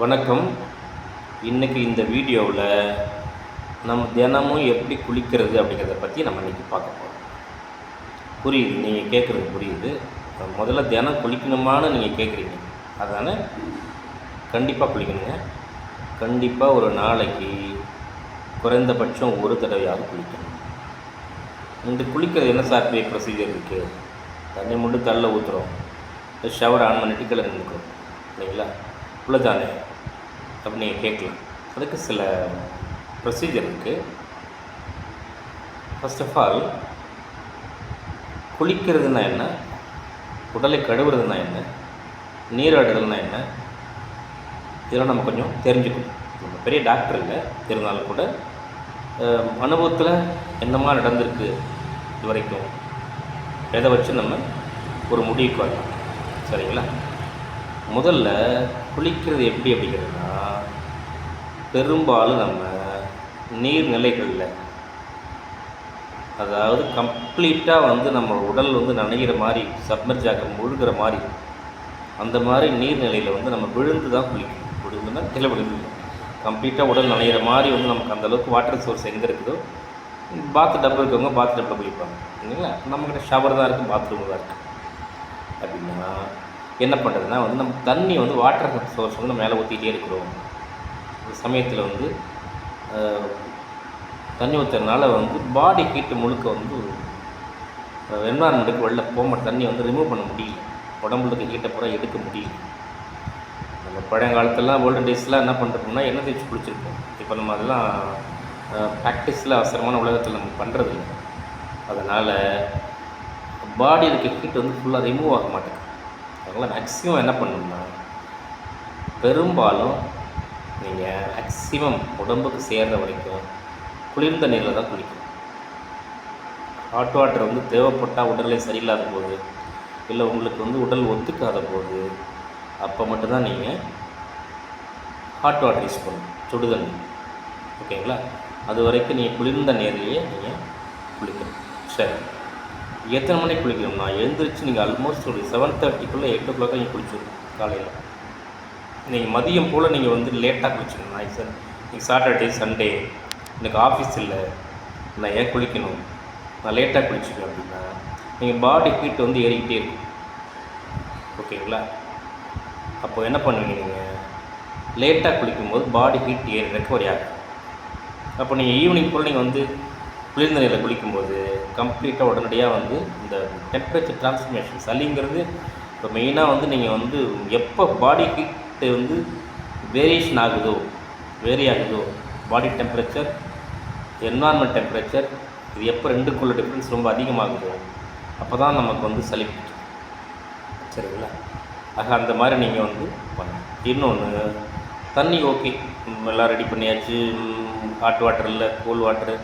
வணக்கம். இன்றைக்கி இந்த வீடியோவில் நம்ம தினமும் எப்படி குளிக்கிறது அப்படிங்கிறத பற்றி நம்ம இன்றைக்கி பார்க்க போகிறோம் புரியுது? நீங்கள் கேட்குறது புரியுது. முதல்ல தினம் குளிக்கணுமான்னு நீங்கள் கேட்குறீங்க அதனால் கண்டிப்பாக குளிக்கணுங்க. கண்டிப்பாக ஒரு நாளைக்கு குறைந்தபட்சம் ஒரு தடவையாவது குளிக்கணும். இந்த குளிக்கிறது என்ன சார் பெரிய ப்ரொசீஜர் இருக்குது தண்ணி மட்டும் தள்ள ஊற்றுறோம் ஷவர் ஆன் பண்ணிட்டு கிளம்பி நின்றுக்கிறோம் இல்லைங்களா? இவ்வளோதானே அப்படி நீங்கள் கேட்கலாம். அதுக்கு சில ப்ரொசீஜர் இருக்குது ஃபர்ஸ்ட் ஆஃப் ஆல் குளிக்கிறதுனா என்ன? உடலை கழுவுறதுனா என்ன? நீராடுதல்னா என்ன? இதெல்லாம் நம்ம கொஞ்சம் தெரிஞ்சுக்கணும். நம்ம பெரிய டாக்டர் இல்லை. இருந்தாலும் கூட அனுபவத்தில் என்னமா நடந்திருக்கு இது வரைக்கும்? எதை வச்சு நம்ம ஒரு முடிவுக்கு வரலாம்? சரிங்களா? முதல்ல குளிக்கிறது எப்படி அப்படிங்கிறதுனா பெரும்பாலும் நம்ம நீர்நிலைகளில் அதாவது கம்ப்ளீட்டாக வந்து நம்ம உடல் வந்து நனைகிற மாதிரி சப்மர்ஜ் ஆக முழுகிற மாதிரி அந்த மாதிரி நீர்நிலையில் வந்து நம்ம விழுந்து தான் குளிக்கணும். விழுந்துன்னா கீழே விழுந்து கம்ப்ளீட்டாக உடல் நனைகிற மாதிரி வந்து நமக்கு அந்தளவுக்கு வாட்டர் சோர்ஸ் எங்கே இருக்குதோ பாத் டப்பு இருக்கவங்க பாத் டப்பில் குளிப்பாங்க. இல்லைங்களா? நம்மக்கிட்ட ஷவர் தான் இருக்குது பாத்ரூம் தான் இருக்குது அப்படின்னா என்ன பண்ணுறதுன்னா வந்து நம்ம தண்ணி வந்து வாட்டர் சோர்ஸ் வந்து நம்ம மேலே ஊற்றிக்கிட்டே இருக்கிறோம். சமயத்தில் வந்து தண்ணி ஊற்றுறதுனால வந்து பாடி ஹீட்டு முழுக்க வந்து என்வாரன்மெண்ட்டுக்கு வெளில போக தண்ணி வந்து ரிமூவ் பண்ண முடியல. உடம்புல இருக்க ஹீட்டை பூரா எடுக்க முடியல. நம்ம பழங்காலத்துலாம் ஓல்டன் டேஸ்லாம் என்ன பண்ணுறோம்னா எண்ணெய் தேய்ச்சி குளிச்சிருப்போம். இப்போ நம்ம அதெல்லாம் ப்ராக்டிஸில் அவசரமான உலகத்தில் நம்ம பண்ணுறது இல்லை அதனால் பாடி இருக்க ஹீட் வந்து ஃபுல்லாக ரிமூவ் ஆக மாட்டேங்குது. அதனால் மேக்ஸிமம் என்ன பண்ணணும்னா பெரும்பாலும் நீங்கள் மேக்ஸிமம் உடம்புக்கு சேர்ற வரைக்கும் குளிர்ந்த நீரில் தான் குளிக்கணும். ஹாட் வாட்டர் வந்து தேவைப்பட்டால் உடல்நிலை சரியில்லாத போது இல்லை உங்களுக்கு வந்து உடல் ஒத்துக்காத போது அப்போ மட்டும்தான் நீங்கள் ஹாட் வாட்டர் யூஸ் பண்ணணும். சுடு தண்ணி ஓகேங்களா? அது வரைக்கும் நீங்கள் குளிர்ந்த நீர்லேயே நீங்கள் குளிக்கணும். சரி. எத்தனை மணிக்கு குளிக்கணும்னா எழுந்திரிச்சு நீங்கள் ஆல்மோஸ்ட் ஒரு செவன் தேர்ட்டிக்குள்ளே எயிட் ஓ கிளாக் நீங்கள் குளிச்சிடணும் காலையில். நீங்கள் மதியம் போல் நீங்கள் வந்து லேட்டாக குளிச்சிடணும் நான் சார் நீங்கள் சாட்டர்டே சண்டே எனக்கு ஆஃபீஸ் இல்லை. நான் ஏன் குளிக்கணும்? நான் லேட்டாக குளிச்சுக்கேன் அப்படின்னா நீங்கள் பாடி ஹீட் வந்து ஏறிக்கிட்டே இருக்கும். ஓகேங்களா அப்போ என்ன பண்ணுவீங்க நீங்கள் லேட்டாக குளிக்கும்போது பாடி ஹீட் ஏறி ரெக்கவரி ஆகும். அப்போ நீங்கள் ஈவினிங் போல் நீங்கள் வந்து குளிர்ந்த நீரில் குளிக்கும்போது கம்ப்ளீட்டாக உடனடியாக வந்து இந்த டெம்பரேச்சர் டிரான்ஸ்ஃபர்மேஷன் சளிங்கிறது இப்போ மெயினாக வந்து நீங்கள் வந்து எப்போ பாடி ஹீட் வந்து வேரியேஷன் ஆகுதோ வேரி ஆகுதோ? பாடி டெம்பரேச்சர் என்வான்மெண்ட் டெம்பரேச்சர் இது எப்போ ரெண்டுக்குள்ள டிஃப்ரென்ஸ் ரொம்ப அதிகமாகுதோ அப்போ தான் நமக்கு வந்து சளி சரிங்களா? ஆக அந்த மாதிரி நீங்கள் வந்து பண்ணணும் இன்னொன்று தண்ணி ஓகே எல்லாம் ரெடி பண்ணியாச்சு. ஹாட் வாட்டர் இல்லை கூல் வாட்டரு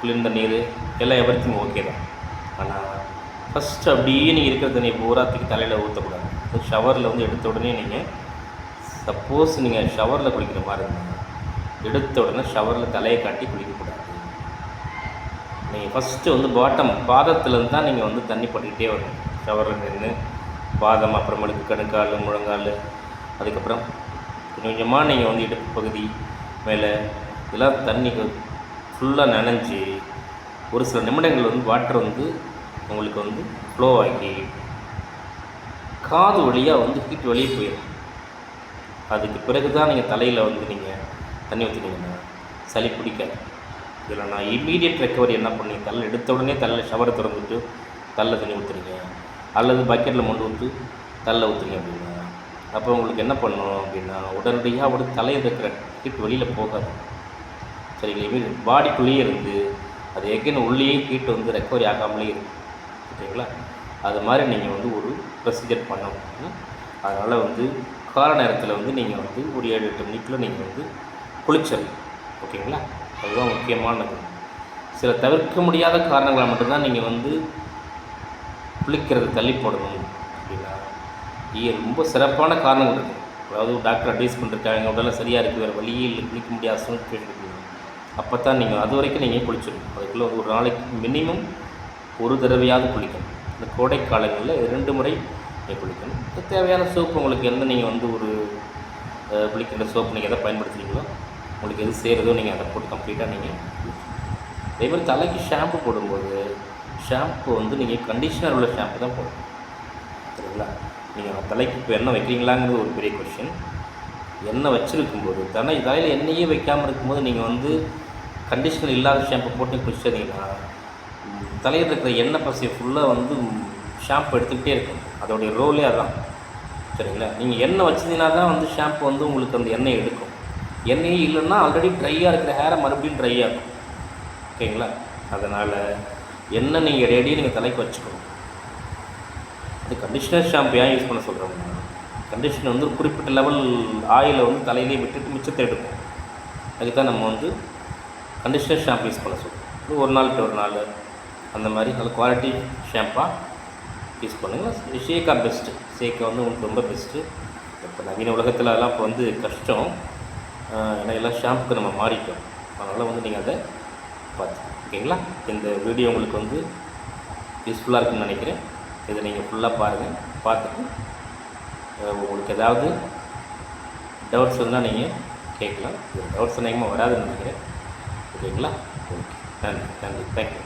குளிர்ந்த நீர் எல்லாம் எவரித்திங் ஓகே தான். ஆனால் ஃபஸ்ட்டு அப்படியே நீங்கள் இருக்கிற தண்ணியை பூராத்துக்கு தலையில் ஊற்றக்கூடாது ஷவரில் வந்து எடுத்த உடனே நீங்கள் சப்போஸ் நீங்கள் ஷவரில் குளிக்கிற மாதிரி இருந்தாங்க எடுத்த உடனே ஷவரில் தலையை காட்டி குளிக்கக்கூடாது. நீங்கள் ஃபஸ்ட்டு வந்து பாட்டம் பாதத்துலேருந்து தான் நீங்கள் வந்து தண்ணி பட்டுக்கிட்டே வரணும். ஷவரில் நின்று பாதம் அப்புறமேலுக்கு கணுக்கால் முழங்கால் அதுக்கப்புறம் கொஞ்சம் கொஞ்சமாக நீங்கள் வந்து இடுப்பு பகுதி மேலே இதெல்லாம் தண்ணி ஃபுல்லாக நனைஞ்சி ஒரு சில நிமிடங்கள் வந்து வாட்டர் வந்து உங்களுக்கு வந்து ஃப்ளோ ஆகி காது வழியாக வந்து ஹீட் வழியே போயிடும் அதுக்கு பிறகு தான் நீங்கள் தலையில் வந்து நீங்கள் தண்ணி ஊற்றினீங்கன்னா சளி பிடிக்காது. இதில் நான் இம்மீடியட் ரெக்கவரி என்ன பண்ணி தலை எடுத்த உடனே தலையில் ஷவரை திறந்துட்டு தள்ள தண்ணி ஊற்றுறீங்க அல்லது பக்கெட்டில் மொண்டு ஊற்று தள்ள ஊற்றுறீங்க அப்படின்னா அப்போ உங்களுக்கு என்ன பண்ணணும் அப்படின்னா உடனடியாக ஒரு தலையில் இருக்கிற ஹீட் வெளியில் போகாது. சரிங்களா? இமீடியட் பாடிக்குள்ளேயே இருந்து அது எகைன் உள்ளேயே ஹீட் வந்து ரெக்கவரி ஆகாமலே இருக்கும் ஓகேங்களா அது மாதிரி நீங்கள் வந்து ஒரு ப்ரொசீஜர் பண்ணணும். அதனால் வந்து கால நேரத்தில் வந்து நீங்கள் வந்து ஒரு ஏழு எட்டு மணிக்குள்ளே நீங்கள் வந்து குளிச்சிடணும் ஓகேங்களா? அதுதான் முக்கியமானது. சில தவிர்க்க முடியாத காரணங்களை மட்டும்தான் நீங்கள் வந்து குளிக்கிறது தள்ளி போடணும் அப்படின்னா இ- ரொம்ப சிறப்பான காரணங்கள் இருக்குது அதாவது டாக்டர் அட்வைஸ் பண்ணிருக்காங்க உடலை சரியாக இருக்குது வேறு வழியே இல்லை குளிக்க முடியாத சுச்சுவேஷன் இருக்குது அப்போ தான் நீங்கள் அது வரைக்கும் நீங்கள் குளிச்சிடணும் அதுக்குள்ளே ஒரு நாளைக்கு மினிமம் ஒரு தடவையாவது குளிக்கணும். இந்த கோடை காலங்களில் இரண்டு முறை குளிக்கணும் தேவையான சோப்பு உங்களுக்கு எந்த நீங்கள் வந்து ஒரு குளிக்கின்ற சோப்பு நீங்கள் எதை பயன்படுத்துகிறீங்களோ உங்களுக்கு எது சேருதோ நீங்கள் அதை போட்டு கம்ப்ளீட்டாக நீங்கள் அதே மாதிரி தலைக்கு ஷாம்பு போடும்போது ஷாம்பு வந்து நீங்கள் கண்டிஷனர் உள்ள ஷாம்பு தான் போடணும். சரிங்களா? நீங்கள் தலைக்கு இப்போ எண்ணெய் வைக்கிறீங்களாங்கிறது ஒரு பெரிய கொஷின் எண்ணெய் வச்சுருக்கும்போது தானே தலையில் எண்ணெயே வைக்காமல் இருக்கும்போது நீங்கள் வந்து கண்டிஷனர் இல்லாத ஷாம்பு போட்டு குளிச்சிட்டிங்கன்னா தலையில் இருக்கிற எண்ணெய் பசியை ஃபுல்லாக வந்து ஷாம்பு எடுத்துக்கிட்டே இருக்கும். அதோடைய ரோலே அதான் சரிங்களா? நீங்கள் எண்ணெய் வச்சிங்கன்னா தான் வந்து ஷாம்பு வந்து உங்களுக்கு அந்த எண்ணெய் எடுக்கும். எண்ணெயே இல்லைன்னா ஆல்ரெடி ட்ரையாக இருக்கிற ஹேரை மறுபடியும் ட்ரை ஆகும். ஓகேங்களா? அதனால் எண்ணெய் நீங்கள் ரெடியாக நீங்கள் தலைக்கு வச்சுக்கணும். அது கண்டிஷனர் ஷாம்பு ஏன் யூஸ் பண்ண சொல்கிறோம்னா கண்டிஷனர் வந்து குறிப்பிட்ட லெவல் ஆயிலை வந்து தலையிலே விட்டுட்டு மிச்சத்தை எடுக்கும். அதுக்கு தான் நம்ம வந்து கண்டிஷனர் ஷாம்பு யூஸ் பண்ண சொல்கிறோம் ஒரு நாள் ஒரு நாள். அந்த மாதிரி நல்ல குவாலிட்டி ஷாம்பாக யூஸ் பண்ணுங்கள் ஷேக்கா பெஸ்ட்டு ஷேக்கா வந்து உங்களுக்கு ரொம்ப பெஸ்ட்டு. இப்போ நவீன உலகத்தில் அதெல்லாம் இப்போ வந்து கஷ்டம். ஏன்னா எல்லாம் ஷாம்புக்கு நம்ம மாறிட்டோம். அதனால் வந்து நீங்கள் அதை பார்த்து ஓகேங்களா? இந்த வீடியோ உங்களுக்கு வந்து யூஸ்ஃபுல்லாக இருக்குன்னு நினைக்கிறேன். இதை நீங்கள் ஃபுல்லாக பாருங்கள் பார்த்துட்டு உங்களுக்கு ஏதாவது டவுட்ஸ் இருந்தால் நீங்கள் கேட்கலாம். டவுட்ஸ் அதிகமாக வராதுன்னு நினைக்கிறேன். ஓகேங்களா? ஓகே. நன்றி. நன்றி. தேங்க்யூ